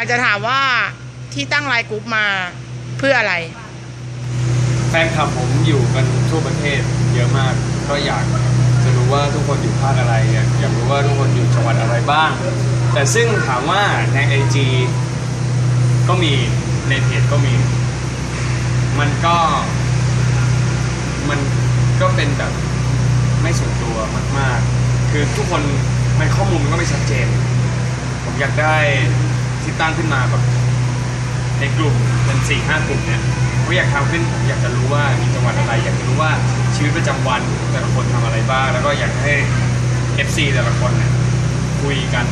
อยากจะถามว่าที่ตั้งไลน์กรุ๊ปมาเพื่ออะไร แฟนคลับผมอยู่กันทั่วประเทศเยอะมากก็อยากจะรู้ว่าทุกคนอยู่ภาคอะไร อยากอยากรู้ว่าทุกคนอยู่จังหวัดอะไรบ้าง แต่ซึ่งถามว่าในไอจีก็มีในเพจก็มี มันก็ มันก็เป็นแบบไม่ส่วนตัวมาก ๆ คือทุกคนมันข้อมูลมันก็ไม่ชัดเจน ผมอยากได้ ที่ตั้งขึ้นมาแบบในกลุ่มเป็นสี่ห้ากลุ่มเนี่ยผมอยากทำขึ้นผมอยากจะรู้ว่ามีจังหวัดอะไร อยากจะรู้ว่าชีวิตประจำวันแต่ละคนทำอะไรบ้าง แล้วก็อยากให้ FC แต่ละคนเนี่ยคุยกัน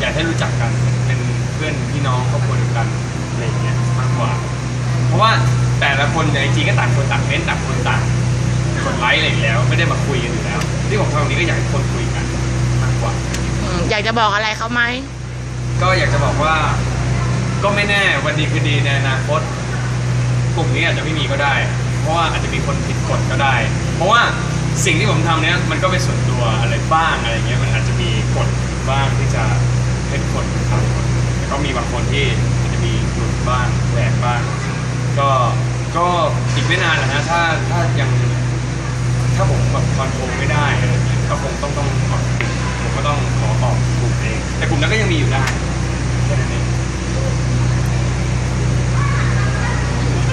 อยากให้รู้จักกันเป็นเพื่อนพี่น้องครอบครัวเดียวกันอะไรอย่างเงี้ยมากกว่า เพราะว่าแต่ละคนในจริงก็ต่างคนต่างเม้นต่างคนต่างกดไลค์อะไรอยู่แล้วไม่ได้มาคุยกันอยู่แล้ว ที่ผมทำแบบนี้ก็อยากให้คนคุยกันมากกว่า อยากจะบอกอะไรเขาไหม ก็อยากจะบอกว่า ก็ไม่แน่วันดีคืนดีในอนาคตกลุ่มนี้อาจจะไม่มีก็ได้ เพราะว่าอาจจะมีคนผิดกฎก็ได้ เพราะว่าสิ่งที่ผมทำเนี้ยมันก็เป็นส่วนตัวอะไรบ้างอะไรเงี้ยมันอาจจะมีกฎบ้างที่จะเป็นกฎทำกฎแต่ก็มีบางคนที่อาจจะมีหลุดบ้างแหวกบ้าง ก็ก็อีกไม่นานแหละนะถ้าถ้ายังถ้าผมแบบคอนโทรลไม่ได้อะไรเงี้ยก็คงต้องต้องผมก็ต้องขอออกกลุ่มเอง แต่กลุ่มนั้นก็ยังมีอยู่ได้ テレビ。